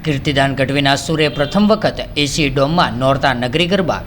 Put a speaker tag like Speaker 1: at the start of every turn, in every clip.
Speaker 1: કીર્તિદાન ગઢવીના સુરે પ્રથમ વખત એસી ડોમમાં નોરતા નગરી ગરબા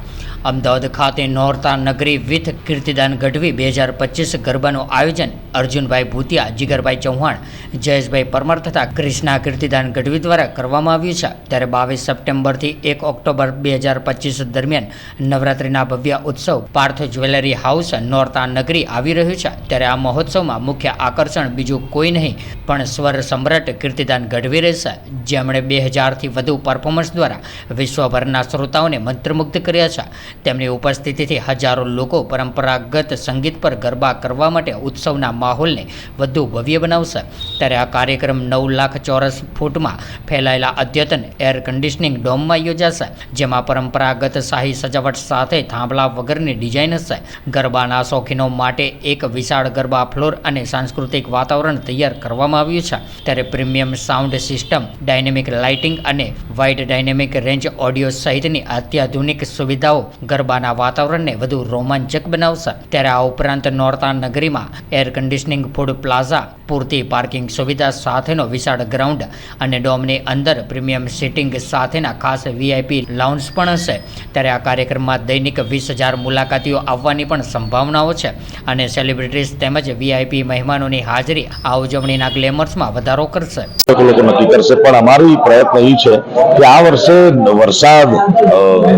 Speaker 1: અમદાવાદ ખાતે નોરતા નગરી વિથ કીર્તિદાન ગઢવી બે હજાર પચીસ ગરબાનું આયોજન અર્જુનભાઈ ભૂતિયા, જીગરભાઈ ચૌહાણ, જયેશભાઈ પરમાર તથા ક્રિષ્ના કીર્તિદાન ગઢવી દ્વારા કરવામાં આવ્યું છે. ત્યારે બાવીસ સપ્ટેમ્બરથી એક ઓક્ટોબર બે હજાર પચીસ દરમિયાન નવરાત્રિના ભવ્ય ઉત્સવ પાર્થ જ્વેલરી હાઉસ નોરતા નગરી આવી રહ્યું છે. ત્યારે આ મહોત્સવમાં મુખ્ય આકર્ષણ બીજું કોઈ નહીં, પણ સ્વર સમ્રાટ કીર્તિદાન ગઢવી રહેશે. જેમણે બે હજારથી વધુ પરફોર્મન્સ દ્વારા વિશ્વભરના શ્રોતાઓને મંત્રમુગ્ધ કર્યા છે. તેમની ઉપસ્થિતિથી હજારો લોકો પરંપરાગત સંગીત પર ગરબા કરવા માટે ઉત્સવના માહોલને વધુ ભવ્ય બનાવશે. ત્યારે આ કાર્યક્રમ નવ લાખ ચોરસ ફૂટમાં ફેલાયેલા અદ્યતન એર કન્ડિશનિંગ ડોમમાં યોજાશે, જેમાં પરંપરાગત શાહી સજાવટ સાથે થાંભલા વગરની ડિઝાઇન હશે. ગરબાના શોખીનો માટે એક વિશાળ ગરબા ફ્લોર અને સાંસ્કૃતિક વાતાવરણ તૈયાર કરવામાં આવ્યું છે. ત્યારે premium sound system, dynamic lighting અને વાઇડ ડાયનેમિક રેન્જ ઓડિયો સહિતની અત્યાધુનિક સુવિધાઓ ગરબાના વાતાવરણને વધુ રોમાંચક બનાવશે. ત્યારે આ ઉપરાંત નોરતા નગરીમાં એર કન્ડિશનિંગ ફૂડ પ્લાઝા પૂરતી પાર્કિંગ સુવિધા સાથેનો વિશાળ ગ્રાઉન્ડ અને ડોમની અંદર પ્રીમિયમ સિટિંગ સાથેના ખાસ વીઆઈપી લાઉન્જ પણ હશે. ત્યારે આ કાર્યક્રમમાં દૈનિક વીસ હજાર મુલાકાતીઓ આવવાની પણ સંભાવનાઓ છે અને સેલિબ્રિટીઝ તેમજ વીઆઈપી મહેમાનોની હાજરી આ ઉજવણીના ગ્લેમર્સમાં વધારો કરશે.
Speaker 2: નક્કી કરશે. પણ અમારી પ્રયત્ન એ છે કે આ વર્ષે વરસાદ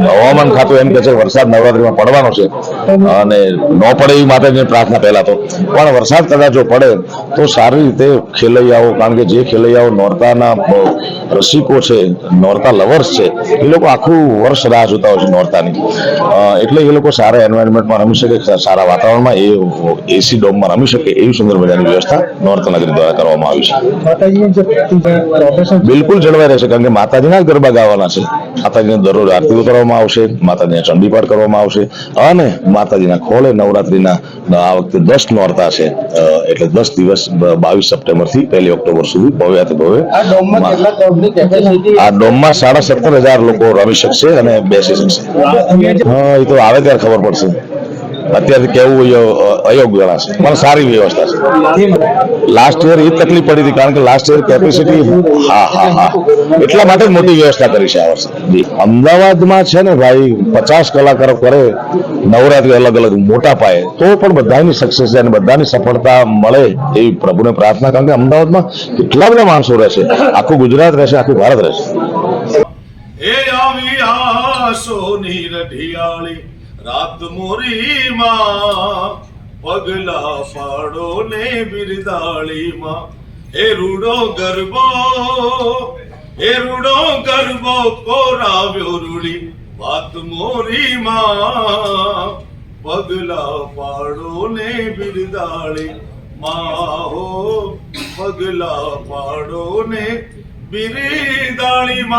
Speaker 2: હવામાન ખાતું એમ કે છે વરસાદ નવરાત્રીમાં પડવાનો છે. અને ન પડે એવી માટે પ્રાર્થના પહેલા તો. પણ વરસાદ કદાચ જો પડે તો સારી રીતે ખેલૈયાઓ કારણ કે જે ખેલૈયાઓ નોરતાના રસિકો છે નોરતા લવર્સ છે એ લોકો આખું વર્ષ રાહ જોતા હોય છે નોરતાની. એટલે એ લોકો સારા એન્વાયરમેન્ટમાં રમી શકે સારા વાતાવરણમાં એ એસી ડોમમાં રમી શકે એવી સુંદર મજાની વ્યવસ્થા નોર્થ નગરી દ્વારા કરવામાં આવી છે.
Speaker 3: છે.
Speaker 2: બિલકુલ જળવાઈ રહેશે કારણ કે માતાજીના જ ગરબા ગાવાના છે. માતાજીને દરરોજ આરતીઓ કરવામાં આવશે માતાજીને ચંડીપાઠ કરવામાં આવશે અને માતાજીના ખોળે નવરાત્રીના આ વખતે દસ નોરતા છે. એટલે દસ દિવસ બાવીસ સપ્ટેમ્બરથી પહેલી ઓક્ટોબર સુધી ભવ્યાથી ભવ્ય
Speaker 3: આ ડોમમાં
Speaker 2: સાડા સત્તર હજાર લોકો રમી શકશે અને બેસી શકશે. હા એ તો આવે ત્યારે ખબર પડશે. અત્યારથી કેવું અયોગ્ય ગણાશે. પણ સારી વ્યવસ્થા છે. લાસ્ટ યર એ તકલીફ પડી હતી, કારણ કે લાસ્ટ યર કેપેસિટી હા હા હા. એટલા માટે મોટી વ્યવસ્થા કરી છે આ વર્ષે. અમદાવાદમાં છે ને ભાઈ, પચાસ કલાકારો કરે, નવરાત્રી અલગ અલગ, મોટા પાયે, તો પણ બધાની સક્સેસ છે અને બધાની સફળતા મળે એવી પ્રભુને પ્રાર્થના, કારણ કે અમદાવાદમાં કેટલા બધા માણસો રહેશે આખું ગુજરાત રહેશે આખું ભારત રહેશે
Speaker 4: એ આવી આસોની રઢિયાળી રાત મોરીમાં પગલા પાડો ને બિરદાળીમાં. એ રૂડો ગરબો એ રૂડો ગરબો, કોરાવ્યો રૂડી. વાત મોરીમાં પગલા પાડો ને બિરદાળી માહો પગલા પાડો ને બિરદાળીમાં.